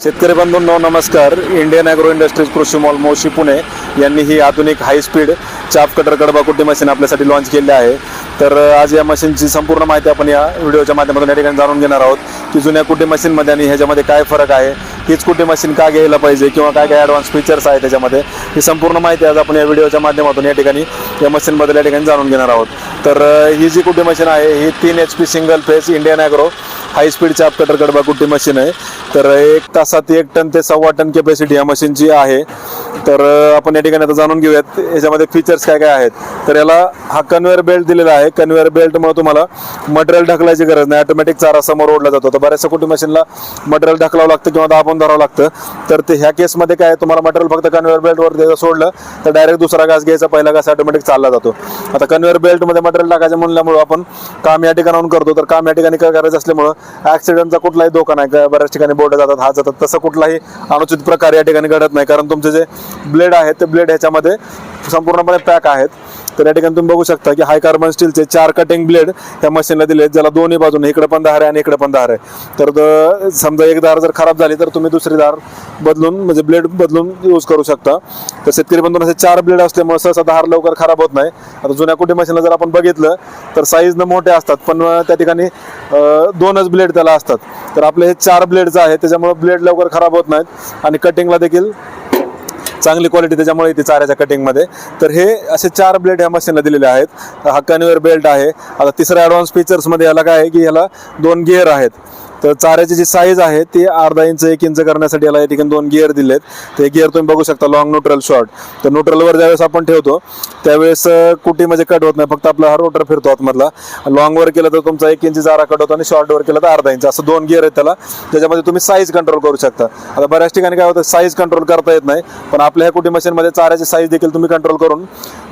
शेतकरी बंधूंनो नमस्कार. इंडियन ॲग्रो इंडस्ट्रीज कृषी मॉल मोशी पुणे यांनी ही आधुनिक हाय स्पीड चाप कटर कडबाकुटी मशीन आपल्यासाठी लॉन्च केली आहे. तर आज या मशीनची संपूर्ण माहिती आपण या व्हिडिओच्या माध्यमातून या ठिकाणी जाणून घेणार आहोत की जुन्या कुटी मशीनमध्ये आणि ह्याच्यामध्ये काय फरक आहे हीच कुटी मशीन का घ्यायला पाहिजे किंवा काय काय ॲडव्हान्स फीचर्स आहे त्याच्यामध्ये ही संपूर्ण माहिती आज आपण या व्हिडिओच्या माध्यमातून या ठिकाणी या मशीनबद्दल या ठिकाणी जाणून घेणार आहोत. तर ही जी कुटी मशीन आहे ही तीन H P single phase Indian agro high speed chaff cutter कडबा machine आहे? तर एक तासात एक टन ते सव्वा टन कॅपॅसिटी या मशीनची आहे. तर आपण या ठिकाणी आता जाणून घेऊयात याच्यामध्ये फीचर्स काय काय आहेत. तर याला हा कन्व्हेअर बेल्ट दिलेला आहे. कन्व्हेअर बेल्टमुळे तुम्हाला मटेरियल ढकलायची गरज नाही. ऑटोमॅटिक चारा समोर ओढला जातो. तर बऱ्याचशा कुठे मशीनला मटेरियल ढकलावं लागतं किंवा दाबून धरावं लागतं. तर ते ह्या केसमध्ये काय आहे, तुम्हाला मटेरियल फक्त कन्व्हेअर बेल्टवर द्यायचं सोडलं तर डायरेक्ट दुसरा घास घ्यायचा. पहिला घास ऑटोमॅटिक चालला जातो. आता कन्व्हेअर बेल्टमध्ये मटेरियल टाकायचं म्हणल्यामुळं आपण काम या ठिकाणाहून करतो. तर काम या ठिकाणी काय करायचं असल्यामुळं ऍक्सिडेंटचा कुठलाही धोका नाही. का बऱ्याच ठिकाणी बोट जातात हात जातात. तसं कुठलाही अनुचित प्रकार या ठिकाणी घडत नाही. कारण तुमचे जे ब्लेड आहेत ते ब्लेड ह्याच्यामध्ये संपूर्णपणे पॅक आहेत. तर या ठिकाणी तुम्ही बघू शकता की हाय कार्बन स्टीलचे चार कटिंग ब्लेड या मशीनला दिले आहेत, ज्याला दोन्ही बाजूने इकडे पण धार आहे आणि इकडे पण धार आहे. तर समजा एक धार जर खराब झाली तर तुम्ही दुसरी धार बदलून म्हणजे ब्लेड बदलून यूज करू शकता. तर शेतकरी बंधून असे चार ब्लेड असल्यामुळे सहसा धार लवकर खराब होत नाही. आता जुन्या कुठे मशीनला जर आपण बघितलं तर साईजनं मोठे असतात पण त्या ठिकाणी दोनच ब्लेड त्याला असतात. तर आपले हे चार ब्लेडचं आहे त्याच्यामुळे ब्लेड लवकर खराब होत नाहीत. आणि कटिंगला देखील चांगली क्वालिटी त्याच्यामुळे येते चाऱ्याच्या कटिंगमध्ये तर हे असे चार ब्लेड ह्या मशीनला दिलेले आहेत. हा कन्व्हेअर बेल्ट आहे. आता तिसऱ्या ॲडव्हान्स फीचर्समध्ये याला काय आहे की ह्याला दोन गिअर आहेत. तर चाऱ्याची जी साईज आहे ती अर्धा इंच एक इंच करण्यासाठी याला या ठिकाणी दोन गिअर दिलेत. ते गिअर तुम्ही बघू शकता लॉंग न्यूट्रल शॉर्ट तर न्यूट्रलवर ज्यावेळेस आपण ठेवतो त्यावेळेस कुठे म्हणजे कट होत नाही फक्त आपला हा रोटर फिरतो आतमधला. लॉंगवर केलं तर तुमचा एक इंच चारा कट होतो आणि शॉर्टवर केलं तर अर्धा इंच असं दोन गिअर आहेत त्याला. त्याच्यामध्ये तुम्ही साईज कंट्रोल करू शकता. आता बऱ्याच ठिकाणी काय होतं साईज कंट्रोल करता येत नाही पण आपल्या ह्या कुटी मशीनमध्ये चाऱ्याची साईज देखील तुम्ही कंट्रोल करून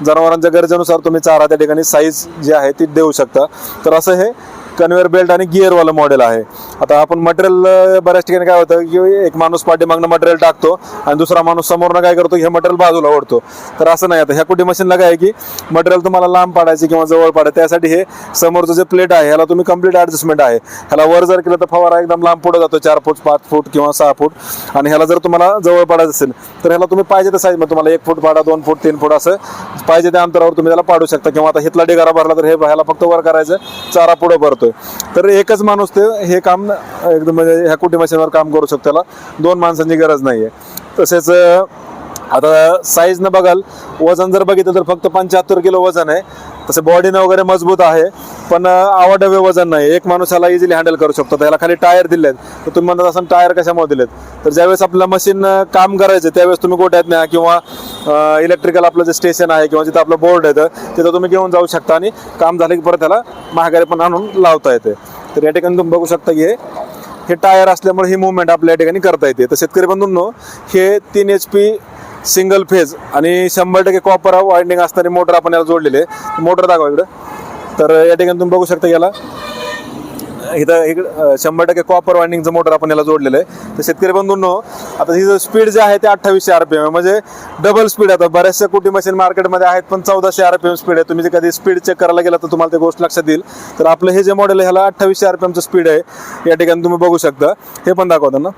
जनावरांच्या गरजेनुसार तुम्ही चारा त्या ठिकाणी साईज जी आहे ती देऊ शकता. तर असं हे कन्व्हेअर बेल्ट आणि गिअरवालं मॉडेल आहे. आता आपण मटेरियल बऱ्याच ठिकाणी काय होतं की एक माणूस पाठीमागनं मटेरियल टाकतो आणि दुसरा माणूस समोरनं काय करतो हे मटेरियल बाजूला ओढतो. तर असं नाही. आता ह्या कुठे मशीनला काय आहे की मटेरियल तुम्हाला लांब पाडायचे किंवा जवळ पाडायचं त्यासाठी हे समोरचं जे प्लेट आहे ह्याला तुम्ही कंप्लीट ॲडजस्टमेंट आहे. ह्याला वर जर केलं तर फवारा एकदम लांब पुढे जातो चार फूट पाच फूट किंवा सहा फूट. आणि ह्याला जर तुम्हाला जवळ पाडायचं असेल तर ह्याला तुम्ही पाहिजे त्या साईजमध्ये तुम्हाला एक फूट पाडा दोन फूट तीन फूट असं पाहिजे त्या अंतरावर तुम्ही त्याला पाडू शकता. किंवा आता हितला डिगारा भरला तर हे ह्याला फक्त वर करायचं चारा पुढं भरतो भरतोय तर एकच माणूस ते हे काम एकदम म्हणजे ह्या कुटी मशीनवर काम करू शकतो त्याला. दोन माणसांची गरज नाही आहे तसेच आता आता साईजनं बघाल वजन जर बघितलं तर फक्त पंच्याहत्तर किलो वजन आहे. तसे बॉडीनं वगैरे मजबूत आहे पण अं, आवाडवे वजन नाही. एक माणूस ह्याला इझिली हँडल करू शकतो. त्याला खाली टायर दिलेत. तर तुम्ही म्हणत असाल टायर कशामुळे दिलेत? तर ज्यावेळेस आपलं मशीन काम करायचं त्यावेळेस तुम्ही गोट्यात न्या किंवा इलेक्ट्रिकल आपलं जे स्टेशन आहे किंवा जिथं आपलं बोर्ड आहे तिथं तुम्ही घेऊन जाऊ शकता आणि काम झालं की परत त्याला महागारी पण आणून लावता येते. तर या ठिकाणी तुम्ही बघू शकता की हे हे टायर असल्यामुळे ही मुवमेंट आपल्या या ठिकाणी करता येते. तर शेतकरी बंधूंनो हे तीन एच पी सिंगल फेज आणि शंभर टक्के कॉपर वाइंडिंग असणारी मोटर आपण याला जोडलेली आहे. मोटर दाखवा इकडं. तर या ठिकाणी तुम्ही बघू शकता याला. इथं इकडं शंभर टक्के कॉपर वाइंडिंगचं मोटर आपण याला जोडलेलं आहे. तर शेतकरी बंधूंनो आता ही स्पीड जे आहे ते अठ्ठावीसशे आर पी एम म्हणजे डबल स्पीड आता बऱ्याचशा कुटी मशीन मार्केटमध्ये आहेत पण चौदाशे आर पी एम स्पीड आहे. तुम्ही जे कधी स्पीड चेक करायला गेला तर तुम्हाला ते गोष्ट लक्षात येईल. तर आपलं हे जे मॉडेल आहे ह्याला अठ्ठावीसशे आर पी एमचं स्पीड आहे. या ठिकाणी तुम्ही बघू शकता. हे पण दाखवताना.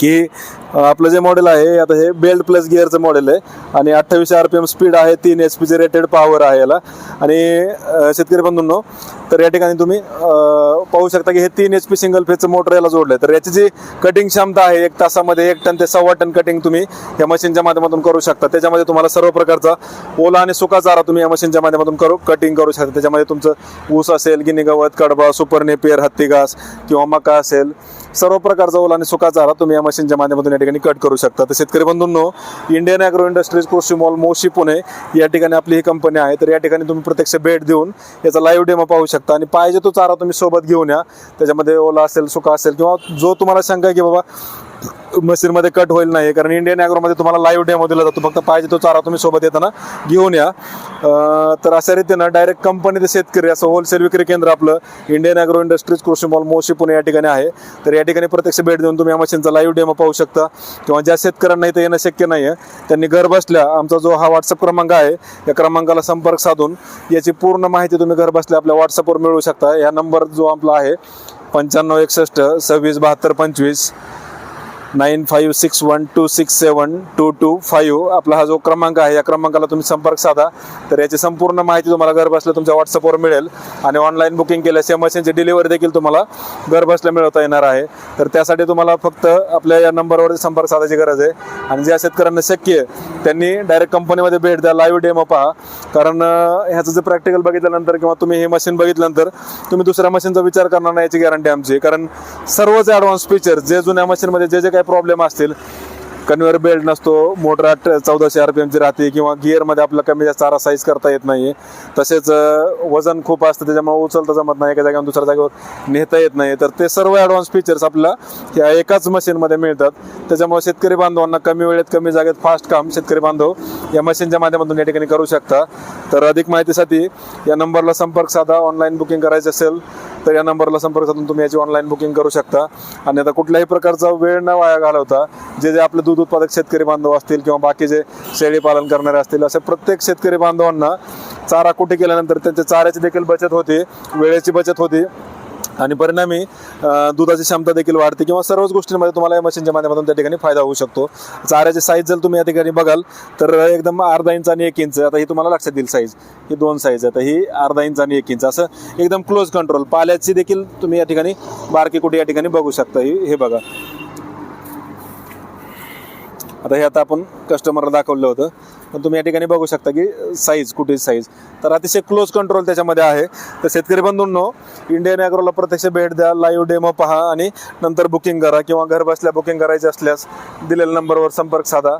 की आपलं जे मॉडेल आहे आता हे बेल्ट प्लस गिअरचं मॉडेल आहे. आणि अठ्ठावीसशे आर पी एम स्पीड आहे तीन एच पीचे रेटेड पॉवर आहे याला. आणि शेतकरी बंधूंनो तर या ठिकाणी तुम्ही पाहू शकता की हे तीन एच पी सिंगल फेजचं मोटर याला जोडलं आहे तर याची जी कटिंग क्षमता आहे एक तासामध्ये एक टन ते सव्वा टन कटिंग तुम्ही या मशीनच्या माध्यमातून करू शकता. त्याच्यामध्ये तुम्हाला सर्व प्रकारचा ओला आणि सुका चारा तुम्ही या मशीनच्या माध्यमातून करू कटिंग करू शकता. त्याच्यामध्ये तुमचं ऊस असेल गिनी गवत कडबा सुपर नेपियर हत्ती घास किंवा मका असेल सर्व प्रकारचा ओला आणि सुका चारा तुम्ही या मशीनच्या माध्यमातून या ठिकाणी कट करू शकता. तर शेतकरी बंधूंनो इंडियन ॲग्रो इंडस्ट्रीज कृषी मॉल मोशी पुणे या ठिकाणी आपली ही कंपनी आहे. तर या ठिकाणी तुम्ही प्रत्यक्ष भेट देऊन याचा लाईव्ह डेमो पाहू शकता. आणि पाहिजे तो चारा तुम्ही सोबत घेऊन या. त्याच्यामध्ये ओला असेल सुका असेल किंवा जो तुम्हाला शंका आहे की बाबा मशीनमध्ये कट होईल नाही कारण इंडियन ॲग्रोमध्ये तुम्हाला लाईव्ह डेमो दिला जातो. फक्त पाहिजे तो चारा तुम्ही सोबत येताना घेऊन या. तर अशा रीतीनं डायरेक्ट कंपनी ते शेतकरी असं होलसेल विक्री केंद्र आपलं इंडियन ॲग्रो इंडस्ट्रीज कृषी मॉल मोशी पुणे या ठिकाणी आहे. तर या ठिकाणी प्रत्यक्ष भेट देऊन तुम्ही या मशीनचा लाईव्ह डेमो पाहू शकता. किंवा ज्या शेतकऱ्यांना इथं येणं शक्य नाही आहे त्यांनी घर बसल्या आमचा जो हा व्हॉट्सअप क्रमांक आहे या क्रमांकाला संपर्क साधून याची पूर्ण माहिती तुम्ही घर बसल्या आपल्या व्हॉट्सअपवर मिळवू शकता. या नंबर जो आपला आहे पंच्याण्णव एकसष्ट सव्वीस बहात्तर पंचवीस nine five six one two six seven two two five आपला हा जो क्रमांक आहे या क्रमांकाला तुम्ही संपर्क साधा तर याची संपूर्ण माहिती तुम्हाला घर बसल्या तुमच्या व्हॉट्सअपवर मिळेल आणि ऑनलाईन बुकिंग केल्यास या मशीनची डिलिव्हरी देखील तुम्हाला घर बसल्या मिळवता येणार आहे तर त्यासाठी तुम्हाला फक्त आपल्या या नंबरवर संपर्क साधायची गरज आहे आणि ज्या शेतकऱ्यांना शक्य आहे त्यांनी डायरेक्ट कंपनीमध्ये भेट द्या लाईव्ह डेमो पहा कारण ह्याचं जे प्रॅक्टिकल बघितल्यानंतर किंवा तुम्ही हे मशीन बघितल्यानंतर तुम्ही दुसऱ्या मशीनचा विचार करणार नाही याची गॅरंटी आमची कारण सर्वच ॲडव्हान्स फीचर जे जुन्या मशीनमध्ये जे जे काही प्रॉब्लेम असतील. कन्व्हेअर बेल्ट नसतो मोटर आठ चौदाशे आर पी एमची राहते किंवा गिअरमध्ये आपला कमी जास्त चारा साईज करता येत नाही तसेच वजन खूप असतं त्याच्यामुळे उचलता जमत नाही एका जागेवर दुसऱ्या जागेवर नेता येत नाही तर ते सर्व ॲडव्हान्स फीचर्स आपल्याला या एकाच मशीनमध्ये मिळतात. त्याच्यामुळे शेतकरी बांधवांना कमी वेळेत कमी जागेत फास्ट काम शेतकरी बांधव या मशीनच्या माध्यमातून या ठिकाणी करू शकता. तर अधिक माहितीसाठी या नंबरला संपर्क साधा. ऑनलाईन बुकिंग करायचं असेल तर या नंबरला संपर्क साधून तुम्ही याची ऑनलाईन बुकिंग करू शकता. आणि आता कुठल्याही प्रकारचा वेळ न वाया घालवता जे जे आपले दूध उत्पादक शेतकरी बांधव असतील किंवा बाकीचे शेळी पालन करणारे असतील असे प्रत्येक शेतकरी बांधवांना चारा कुठे केल्यानंतर त्यांच्या चाऱ्याची देखील बचत होते वेळेची बचत होते. आणि परिणामी दुधाची क्षमता देखील वाढते किंवा सर्वच गोष्टींमध्ये तुम्हाला या मशीनच्या माध्यमातून त्या ठिकाणी फायदा होऊ शकतो. चाऱ्याची साईज जर तुम्ही या ठिकाणी बघाल तर एकदम अर्धा इंच आणि एक इंच आता ही तुम्हाला लक्षात येईल साईज ही दोन साईज आता ही अर्धा इंच आणि एक इंच असं एकदम क्लोज कंट्रोल पाल्याची देखील तुम्ही या ठिकाणी बारकी कुठे या ठिकाणी बघू शकता. ही हे बघा. आता हे आता आपण कस्टमरला दाखवलं होतं. पण तुम्ही या ठिकाणी बघू शकता की साईज कुठे साईज तर अतिशय क्लोज कंट्रोल त्याच्यामध्ये आहे. तर शेतकरी बंधूंनो इंडियन ॲग्रोला प्रत्यक्ष भेट द्या लाईव्ह डेमो पहा आणि नंतर बुकिंग करा किंवा घर बसल्या बुकिंग करायची असल्यास दिलेल्या नंबरवर संपर्क साधा.